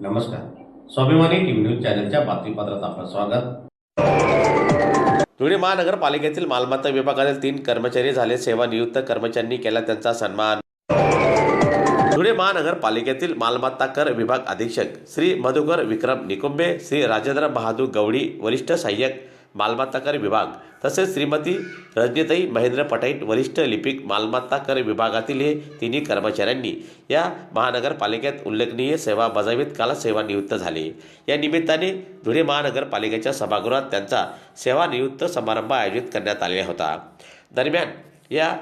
नमस्कार. स्वाभिमानी TV news चॅनलच्या बातमीपत्रात आपलं स्वागत. धुळे महानगरपालिकेतील मालमत्ता विभागातील तीन कर्मचारी झाले. सेवानियुक्त कर्मचाऱ्यांनी केला त्यांचा सन्मान. धुळे महानगरपालिकेतील मालमत्ता कर विभाग अधीक्षक श्री मधुकर विक्रम निकुंबे श्री राजेंद्र बहादूर गवडी वरिष्ठ सहाय्यक मालमत्ता कर विभाग तसेच श्रीमती रजनीताई महेंद्र पटाईट वरिष्ठ लिपिक मालमत्ता कर विभागातील हे तिन्ही कर्मचाऱ्यांनी या महानगरपालिकेत उल्लेखनीय सेवा बजावीत काल सेवानिवृत्त झाले. या निमित्ताने धुळे महानगरपालिकेच्या सभागृहात त्यांचा सेवानिवृत्त समारंभ आयोजित करण्यात आलेला होता. दरम्यान या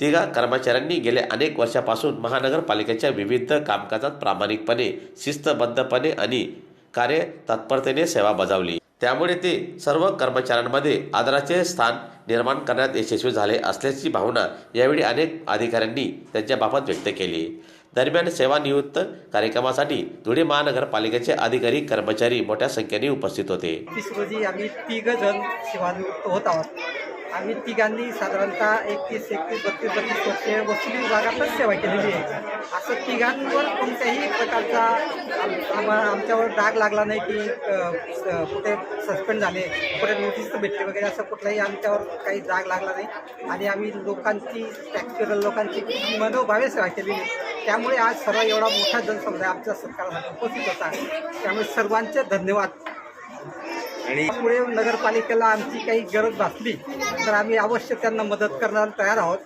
तिघा कर्मचाऱ्यांनी गेल्या अनेक वर्षापासून महानगरपालिकेच्या विविध कामकाजात प्रामाणिकपणे शिस्तबद्धपणे आणि कार्यतत्परतेने सेवा बजावली. त्यामुळे ते सर्व कर्मचाऱ्यांमध्ये आदराचे स्थान निर्माण करण्यात यशस्वी झाले असल्याची भावना यावेळी अनेक अधिकाऱ्यांनी त्यांच्याबाबत व्यक्त केली. दरम्यान सेवानिवृत्त कार्यक्रमासाठी धुळे महानगरपालिकेचे अधिकारी कर्मचारी मोठ्या संख्येने उपस्थित होते. रोजी आम्ही तिघ जण सेवानिवृत्त होत आहोत. आम्ही तिघांनी साधारणतः एकतीस एकतीस बत्तीस बत्तीस वर्षे वसुली विभागातच सेवा केलेली आहे. असं तिघांवर कोणत्याही प्रकारचा आम- आम्हा आमच्यावर डाग लागला नाही की कुठे सस्पेंड झाले कुठे नोटीस भेटली वगैरे असं कुठलाही आमच्यावर काही डाग लागला नाही. आणि आम्ही लोकांची टॅक्सपेअर लोकांची मनोभावे सेवा केलेली. त्यामुळे आज सर्व एवढा मोठा जनसमुदाय आमच्या सरकारमध्ये उपस्थित होता. त्यामुळे सर्वांचे धन्यवाद. आणि पुढे नगरपालिकेला आमची काही गरज भासली. तर आम्ही अवश्य त्यांना मदत करण्याला तयार आहोत.